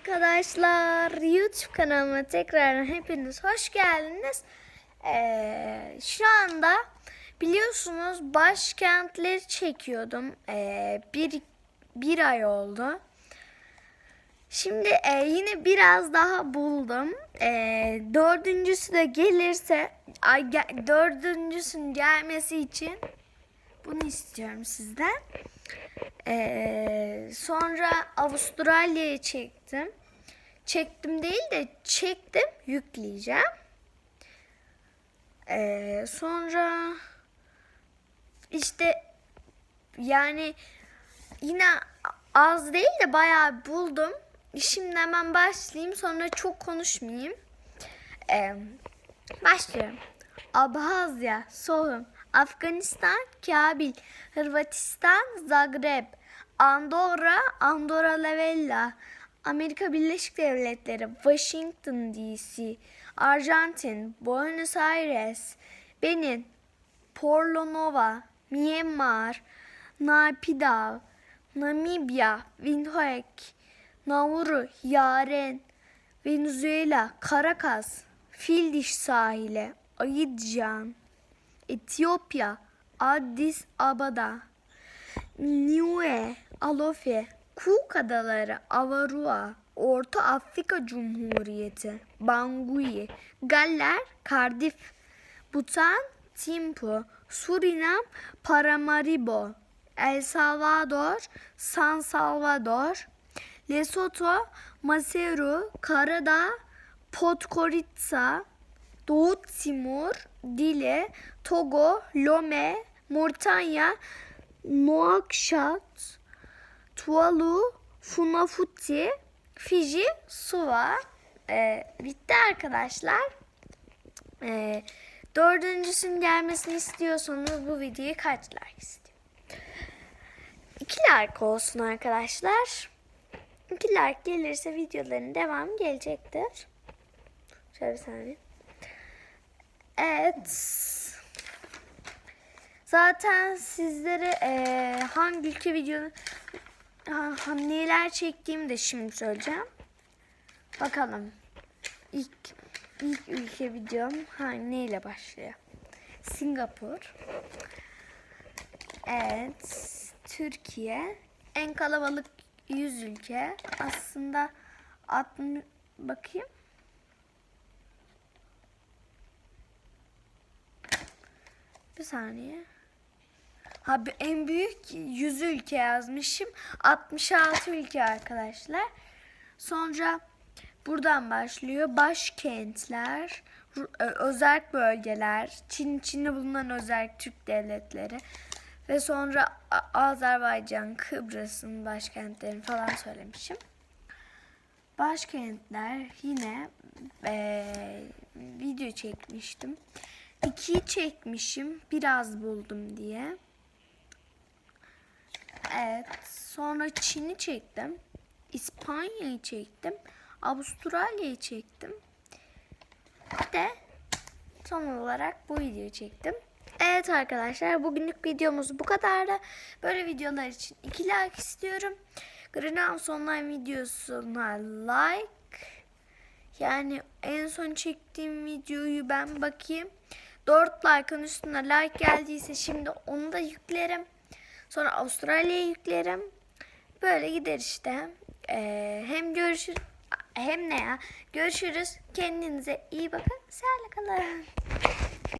arkadaşlar. YouTube kanalıma tekrar hepiniz hoş geldiniz. Ee, şu anda biliyorsunuz başkentleri çekiyordum. Ee, bir, bir ay oldu. Şimdi e, yine biraz daha buldum. E, dördüncüsü de gelirse, ay, dördüncüsünün gelmesi için bunu istiyorum sizden. Ee, sonra Avustralya'ya çektim. Çektim değil de çektim yükleyeceğim. Ee, sonra işte yani yine az değil de bayağı buldum. Şimdi hemen başlayayım sonra çok konuşmayayım. Ee, başlıyorum. Abhazya, Sohum, Afganistan, Kabil, Hırvatistan, Zagreb, Andorra, Andorra la Vella, Amerika Birleşik Devletleri, Washington DC, Arjantin, Buenos Aires, Benin, Porlo-Nova, Myanmar, Naypyidaw, Namibya, Windhoek, Nauru, Yaren, Venezuela, Caracas, Fildiş sahili, Ayıdjan, Etiyopya, Addis Ababa, Niue, Alofe, Cook Adaları, Avarua, Orta Afrika Cumhuriyeti, Bangui, Galler, Cardiff, Bhutan, Thimphu, Surinam, Paramaribo, El Salvador, San Salvador, Lesotho, Maseru, Karadağ, Podgorica, Doğu Timur, Dile, Togo, Lome, Moritanya, Nouakchott, Tuvalu, Funafuti, Fiji, Suva. Ee, bitti arkadaşlar. Ee, dördüncüsünün gelmesini istiyorsanız bu videoyu kaç like istiyor? İki like olsun arkadaşlar. İki like gelirse videoların devamı gelecektir. Şöyle bir saniye. Evet. Zaten sizlere eee, hangi ülke videonu ha, ha- neler çektiğimi de şimdi söyleyeceğim. Bakalım. İlk ilk ülke videom ha, neyle başlıyor? Singapur. Evet. Türkiye. En kalabalık 100 ülke. Aslında 60 bakayım. Bir saniye. Abi en büyük 100 ülke yazmışım. 66 ülke arkadaşlar. Sonra buradan başlıyor. Başkentler, özerk bölgeler, Çin içinde bulunan özerk Türk devletleri ve sonra Azerbaycan, Kıbrıs'ın başkentlerini falan söylemişim. Başkentler yine eee, video çekmiştim. İkiyi çekmişim biraz buldum diye. Evet. Sonra Çin'i çektim. İspanya'yı çektim. Avustralya'yı çektim. Bir de son olarak bu videoyu çektim. Evet arkadaşlar bugünlük videomuz bu kadardı. Böyle videolar için 2 like istiyorum. Greenhouse Online videosuna like. Yani en son çektiğim videoyu ben bakayım. 4 like'ın üstüne like geldiyse şimdi onu da yüklerim. Sonra Avustralya'ya yüklerim. Böyle gider işte. Ee, hem görüşür hem ne ya? Görüşürüz. Kendinize iyi bakın. Sağlıkla kalın.